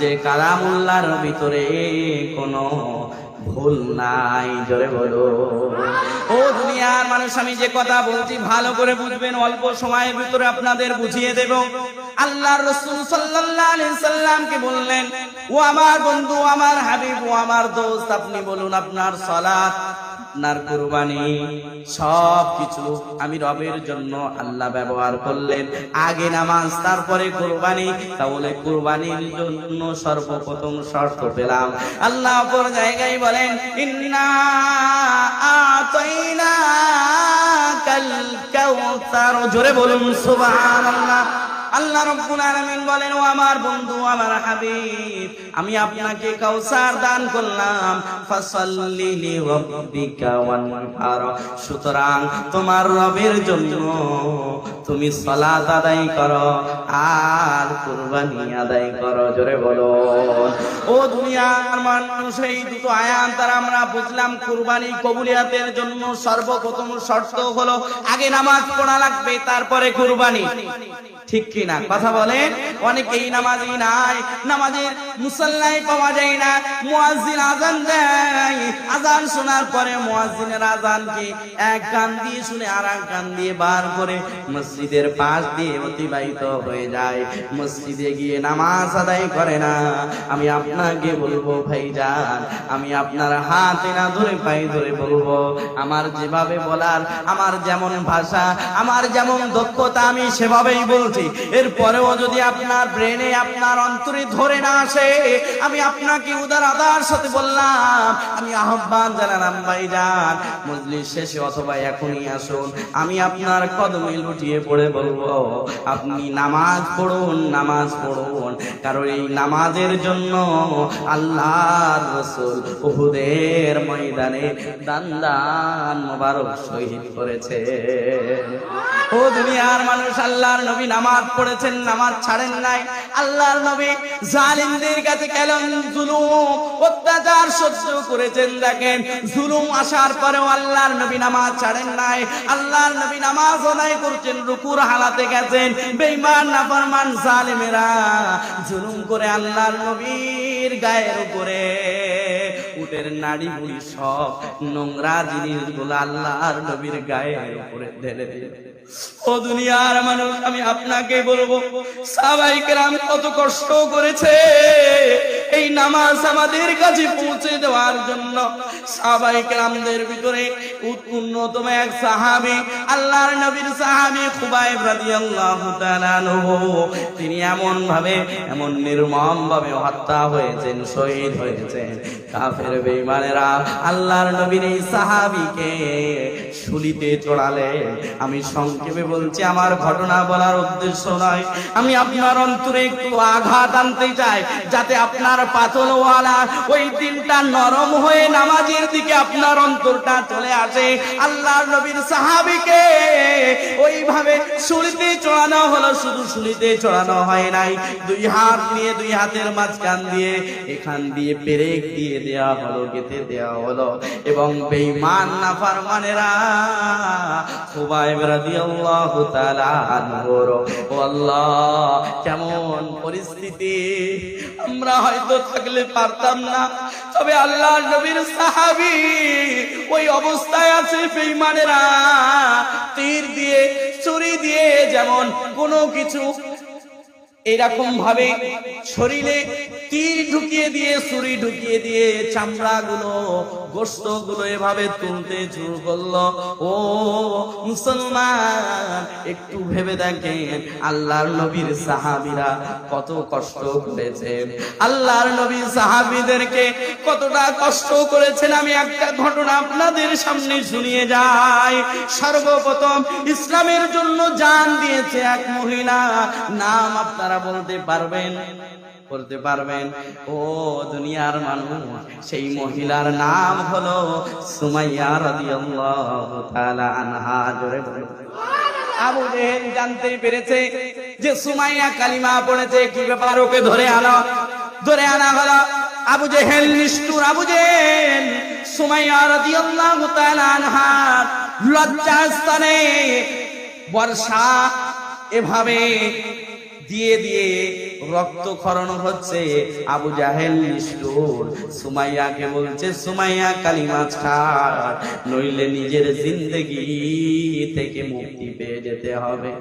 যে ভিতরে কোনো ভুল নাই, জোরে বলো। ও দুনিয়ার মানুষ, আমি যে কথা বলছি, ভালো করে বুঝবেন, অল্প সময়ের ভিতরে আপনাদের বুঝিয়ে দেব। আল্লাহ রাসূল সাল্লামকে বললেন, ও আমার বন্ধু আমার হাবিব, ও আমার দোস্ত, আপনি বলুন আপনার সালাত আপনার কুরবানি। সব কিছু আমি রবের জন্য আল্লাহ ব্যবহার করলেন। আগে নামাজ, তারপরে কুরবানি। তাহলে কুরবানির জন্য সর্বপ্রথম শর্ত পেলাম। আল্লাহ অপর জায়গায় বলেন, ইন্না কাল কাউসার জোরে বলুন, সুবহানাল্লাহ। আল্লাহ রব্বুল আলামিন বলেন, ও আমার বন্ধু, আমার হাবিব, আমি আপনাকে কাউসার দান করলাম। ফাসাল্লি লিরাব্বিকা ওয়ানহার। সুতরাং তোমার রবের জন্য তুমি সালাত আদায় করো আর কুরবানি আদায় করো। জোরে বলো। ও দুনিয়ার মানুষ, এই দুটো আয়াত দ্বারা আমরা বুঝলাম কুরবানি কবুলিয়াতের জন্য সর্বপ্রথম শর্ত হলো আগে নামাজ পড়া লাগবে, তারপরে কুরবানি। ঠিক কি না? কথা বলে অনেকেই নামাজি নাই, নামাজের মুসল্লাই পাওয়া যায় না, মুয়াজ্জিন আজান দেয়। আজান শোনার পরে মুয়াজ্জিনের আজানকে এক কান দিয়ে শুনে আর এক কান দিয়ে বার করে মসজিদের পাশ দিয়ে অতিবাহিত হয়ে যায়। মসজিদে গিয়ে নামাজ আদায় করে না। আমি আপনাকে বলব, ভাইজান, আমি আপনার হাতে না ধরে পাই ধরে বলব, আমার যেভাবে বলার, আমার যেমন ভাষা, আমার যেমন দক্ষতা আমি সেভাবেই বলছি। এরপরেও যদি আপনার ব্রেনে, আপনার অন্তরে ধরে না আসে, আমি আপনাকে উদার আদার সাথে বললাম, আমি আহ্বান জানালাম, ভাইজান, মজলিস শেষে অথবা এখনই আসুন, আমি আপনার কদমে লুটিয়ে পড়ে বলব, আপনি নামাজ পড়ুন নামাজ পড়ুন, কারণ এই নামাজের জন্য আল্লাহর রসুল উহুদের ময়দানে দান দান শহীদ করেছে। ও দুনিয়ার মানুষ, আল্লাহর নবী নামাজ পড়েছেন, নামাজ ছাড়েন নাই। আল্লাহর নবী জালিমদের কাছে কেমন জুলুম, অত্যাচার সহ্য করেছেন দেখেন। জুলুম আসার পরেও আল্লাহর নবী নামাজ ছাড়েন নাই। আল্লাহর নবী নামাজ আদায় করছেন, রুকুর হালাতে গেছেন। বেঈমান, নাফরমান, জালিমেরা জুলুম করে আল্লাহর নবীর গায়ের উপরে, উটের নাড়ি বুড়ি সব নোংরা জিনিসগুলো আল্লাহর নবীর গায়ের উপরে ঢেলে দিয়ে ও দুনিয়ার মানুষ, আমি আপনাকে বলব সাবাই কেরাম কত কষ্ট করেছে। এই নামাজ আমাদের কাছে পৌঁছে দেওয়ার জন্য সাবাই কেরামদের ভিতরে অন্যতম এক সাহাবি, আল্লাহর নবীর সাহাবি খুবাইব রাদিয়াল্লাহু তাআলা তিনি এমন ভাবে এমন নির্মম ভাবে হত্যা হয়েছেন, শহীদ হয়েছেন। কাফের বেঈমানেরা আল্লাহর নবীর এই সাহাবীকে শুলিতে চড়ালে। আমি সংক্ষেপে বলছি, আমার ঘটনা বলার উদ্দেশ্য নয়। আমি আপনার অন্তরে একটু আঘাত আনতে চাই, যাতে আপনার পাতলওয়ালা ওই দিনটা নরম হয়ে নামাজের দিকে আপনার অন্তরটা চলে আসে। আল্লাহর নবীর সাহাবিকে ওইভাবে শুলিতে চড়ানো হলো, শুধু শুলিতে চড়ানো হয় নাই। দুই হাত নিয়ে, দুই হাতের মাঝখান দিয়ে, এখান দিয়ে পেরেক দিয়ে দেয়া হলো গেতে দেয়া হলো। এবং বেঈমান, নাফরমানেরা খুবাইব রাদিয়াল্লাহু তাআলা আনহুর, ও আল্লাহ, কেমন পরিস্থিতি? আমরা হয়তো থাকলে পারতাম না। তবে আল্লাহ নবীর সাহাবি ওই অবস্থায় আছে বেইমানেরা তীর দিয়ে, ছুরি দিয়ে যেমন কোনো কিছু এরকম ভাবে শরীরে তীর ঢুকিয়ে দিয়ে, ছুরি ঢুকিয়ে দিয়ে চামড়া গুলো গোস্তগুলো এভাবে তুলতে শুরু করল। ও মুসলমান, একটু ভেবে দেখেন, আল্লাহর নবীর সাহাবীরা কত কষ্ট করেছেন আল্লাহর নবীর সাহাবীদেরকে কতটা কষ্ট করেছেন, আমি একটা ঘটনা আপনাদের সামনে শুনিয়ে যাই। সর্বপ্রথম ইসলামের জন্য জান দিয়েছে এক মহিলা, নাম আপনারা বলতে পারবেন বলতে পারবেন, ও দুনিয়ার মানুষ, সেই মহিলার নাম হলো সুমাইয়া আবু জেহেল জানতে পেরেছে যে সুমাইয়া কালিমা পড়েছে, কি ব্যাপার ওকে ধরে আনো, ধরে আনা হলো। আবু জেহেল নিষ্ঠুর, আবু জেহেল সুমাইয়া রাদিয়াল্লাহু তাআলা আনহা লজ্জাস্থানে বর্ষা এভাবে দিয়ে দিয়ে রক্তক্ষরণ হচ্ছে আবু জাহেল নিষ্ঠুর। সুমাইয়াকে বলছে, সুমাইয়া কালী মাছ ছাড়, নইলে নিজের জিন্দগি থেকে মুক্তি পেয়ে যেতে হবে।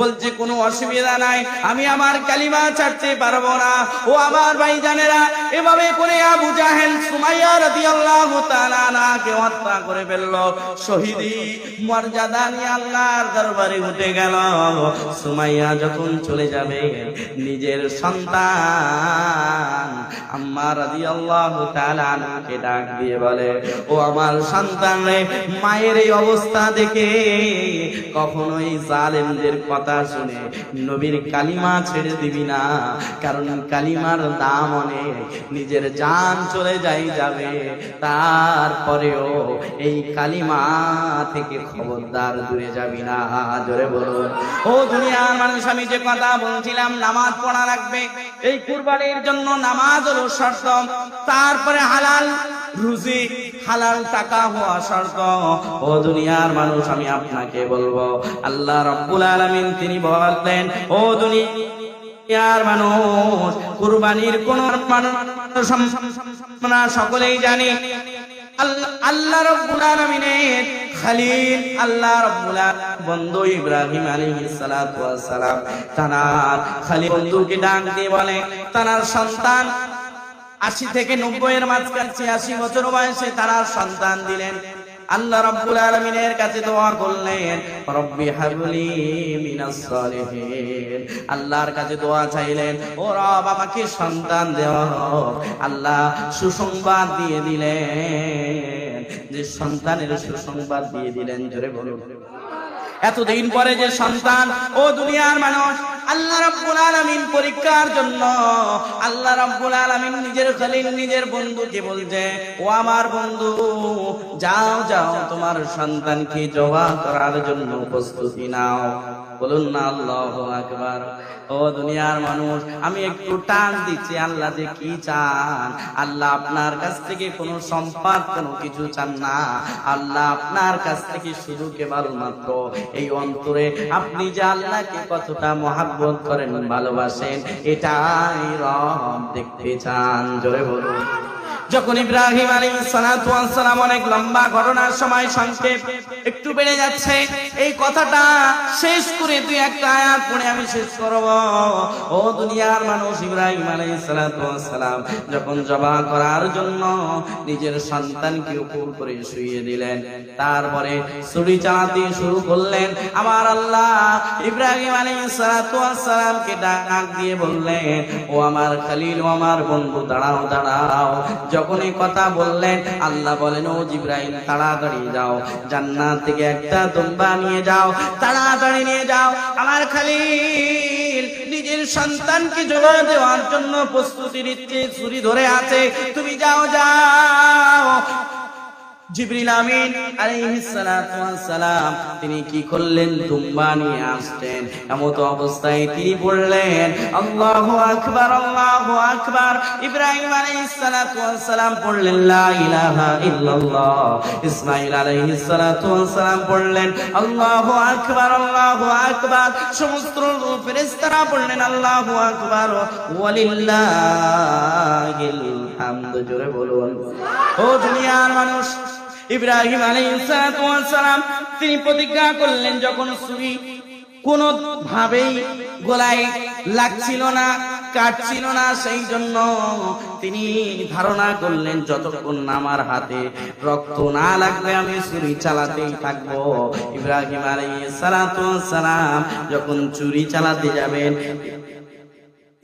বলছে, কোনো অসুবিধা নাই, আমি আমার কালিমা ছাড়তে পারব না। ও আমার ভাই জানেরা এভাবে করে আবু জাহেল, সুমাইয়া রাদিয়াল্লাহু তাআলা নাকে হত্যা করে ফেলল। শহীদি মর্যাদা নিয়ে আল্লাহর দরবারে উঠে গেল। সুমাইয়া যখন চলে যাবে, নিজের সন্তান আম্মা রাদিয়াল্লাহু তাআলা আনহাকে ডাক দিয়ে বলে, ও আমার সন্তান রে, মায়ের এই অবস্থা দেখে কখনোই জালেমদের কথা শুনে নবীর কালিমা ছেড়ে দিবি না। কারণ কালিমার দাম অনেক, নিজের জান চলে যাই যাবে। তারপরেও এই কালিমা থেকে খবরদার দূরে যাবি না, জোরে বলুন ও দুনিয়ার মানুষ, আমি যে কথা বলছিলাম, নামাজ পড়া লাগবে। এই কুরবানির জন্য নামাজ হলো শর্ত। তারপরে হালাল রুজি হালাল টাকা হওয়া শর্ত। ও দুনিয়ার মানুষ, আমি আপনাকে বলব, আল্লাহ রব্বুল আলামিন তিনি বললেন ও দুনিয়ার মানুষ, কুরবানির কোন সকলেই জানি, আল্লাহ রব্বুল আলামিনের খালিল আল্লাহ রব্বুল বন্ধু ইব্রাহিম ওয়াস সালাম। তার খালিল বন্ধুকে ডাক দিয়ে বলে তার সন্তান আশি থেকে নব্বই এর মাঝখানে ছিয়াশি বছর বয়সে তারা সন্তান দিলেন। আল্লাহ রাব্বুল আলামিনের কাছে দোয়া করলেন, রব্বি হাবলি মিনাস আল্লাহর কাছে দোয়া চাইলেন, ও রব, আমাকে সন্তান হোক। আল্লাহ সুসংবাদ দিয়ে দিলেন। যে সন্তানের সুসংবাদ দিয়ে দিলেন, জোরে বলুন। এতদিন পরে যে সন্তান, ও দুনিয়ার মানুষ আল্লাহ রাব্বুল আলামিন পরীক্ষার জন্য আল্লাহ রাব্বুল আলামিন নিজের খলিল, নিজের বন্ধুকে বলছে, ও আমার বন্ধু, যাও যাও, তোমার সন্তানকে জবা করার জন্য প্রস্তুতি নাও। বলুন না, আল্লাহ আকবার। ও দুনিয়ার মানুষ, আমি একটু টান দিচ্ছি, আল্লাহ যে কি চান? আল্লাহ আপনার কাছ থেকে কোনো সম্পদ, কোনো কিছু চান না। আল্লাহ আপনার কাছ থেকে শুধু কেবল মাত্র এই অন্তরে আপনি যে আল্লাহকে কতটা মহাব্বত করেন, ভালোবাসেন। এটাই রব দেখতে চান, জোরে বলুন। যখন ইব্রাহিম আলী সালাম অনেক লম্বা ঘটনার সময় সংক্ষেপ একটু বেড়ে যাচ্ছে এই কথাটা শেষ করে দুই একটা আয়াত পড়ে আমি শেষ করব। ও দুনিয়ার মানুষ ইব্রাহিম আলাইহিসসালাম সালাম যখন জবা করার জন্য নিজের সন্তানকে উপর করে শুইয়ে দিলেন, তারপরে ছুরি চালাতে শুরু করলেন। আমার আল্লাহ ইব্রাহিম আলাইহিস ডাক দিয়ে বললেন, ও আমার খলিল ও আমার বন্ধু, দাঁড়াও দাঁড়াও। যখন এই কথা বললেন, আল্লাহ বলেন, ও জিব্রাইল, তাড়াতাড়ি যাও। জান্নাত থেকে একটা দুম্বা নিয়ে যাও, তাড়াতাড়ি নিয়ে যাও। আমার খালি নিজের সন্তানকে জোগা দেওয়ার জন্য প্রস্তুতি নিচ্ছে, ছুরি ধরে আছে। তুমি যাও যাও। জিবরিল তিনি কি করলেন? দুম্বা নিয়ে আসতেন এমত অবস্থায় তিনি বললেন, আল্লাহু আকবার আল্লাহু আকবার। ইব্রাহিম আলাইহিস সালাতু ওয়াস সালাম পড়লেন লা ইলাহা পড়লেন আল্লাহু আকবার আল্লাহু আকবার। সমস্ত ফেরেশতারা পড়লেন আল্লাহু আকবার। ওয়ালিল্লাহিল জোরে বলুন। ও দুনিয়ার মানুষ ইব্রাহিম আলাইহিসসালাম তিনি প্রতিজ্ঞা করলেন যখন ছুরি কোন ভাবেই গোলায় লাগছিল না, কাটছিল না সেই জন্য তিনি ধারণা করলেন, যতক্ষণ আমার হাতে রক্ত না লাগবে, আমি চুরি চালাতেই থাকব। ইব্রাহিম আলাইহিস সালাম যখন চুরি চালাতে যাবেন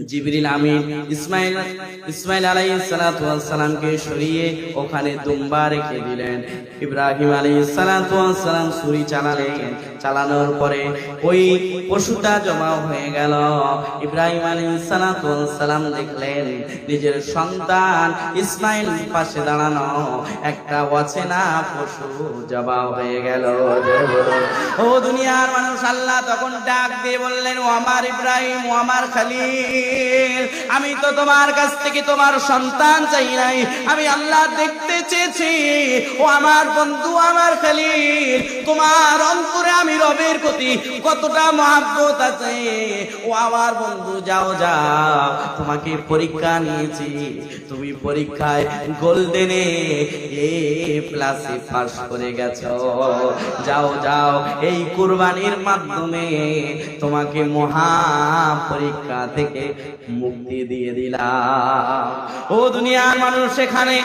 জিবরিল আমিন ইসমাইল ইসমাইল আলাইহিস সালাতু ওয়াস সালামকে সরিয়ে ওখানে দুম্বা রেখে দিলেন। ইব্রাহিম আলাইহিস সালাতু ওয়াস সালাম ছুরি চালালেন। চালানোর পরে ওই পশুটা জমা হয়ে গেল। ইব্রাহিম আলাইহিস সালাতু ওয়াস সালাম দেখলেন, নিজের সন্তান ইসমাইল পাশে দাঁড়ানো একটা অচেনা পশু জবা হয়ে গেল। ও দুনিয়ার মানুষ আল্লাহ তখন ডাক দিয়ে বললেন, ও আমার ইব্রাহিম, ও আমার খালিল আমি তো তোমার কাছ থেকে তোমার সন্তান চাই নাই। আমি আল্লাহ দেখতে চেয়েছি। ও আমার বন্ধু, আমার খালিল। তোমার অন্তরে আমি রবের প্রতি কতটা মহাব্বত আছে। ও আমার বন্ধু, যাও যাও। তোমাকে পরীক্ষা নিয়েছি। তুমি পরীক্ষায় গোল্ডেনে এ প্লাসে পাস করে গেছো। যাও যাও। এই কুরবানির মাধ্যমে তোমাকে মহা পরীক্ষা থেকে মুক্তি দিয়ে দিলাম। ও দুনিয়ার মানুষ এখানে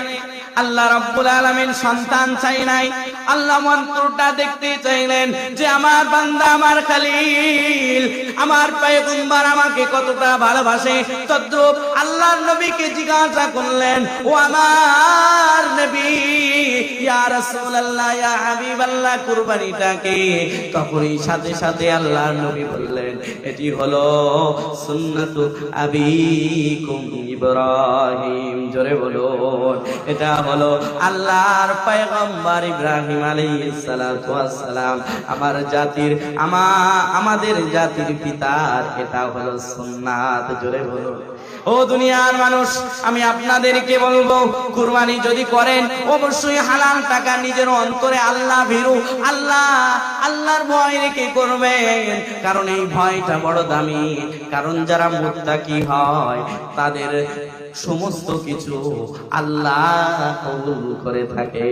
আল্লাহ রাব্বুল আলামিন সন্তান চাই নাই। আল্লাহ মন্ত্রটা দেখতে চাইলেন যে, আমার বান্দা, আমার খালিল, আমার পয়গম্বর আমাকে কতটা ভালোবাসে। তদ্রুপ আল্লাহর নবীকে জিজ্ঞাসা করলেন, ও আমার নবী এটা হলো আল্লাহর পয়গম্বর ইব্রাহিম আলাইহিস সালাতু সালাম। আমার জাতির, আমা, আমাদের জাতির পিতার এটা হলো সুন্নাত। জোরে বলুন। ও দুনিয়ার মানুষ, আমি আপনাদেরকে বলব, কুরবানি যদি করেন, অবশ্যই হালাল টাকা নিজের অন্তরে আল্লাহ ভীরু, আল্লাহ, আল্লাহর ভয় রেখে করবেন। কারণ এই ভয়টা বড় দামি। কারণ যারা মুত্তাকি হয়, তাদের সমস্ত কিছু আল্লাহ কবুল করে থাকে।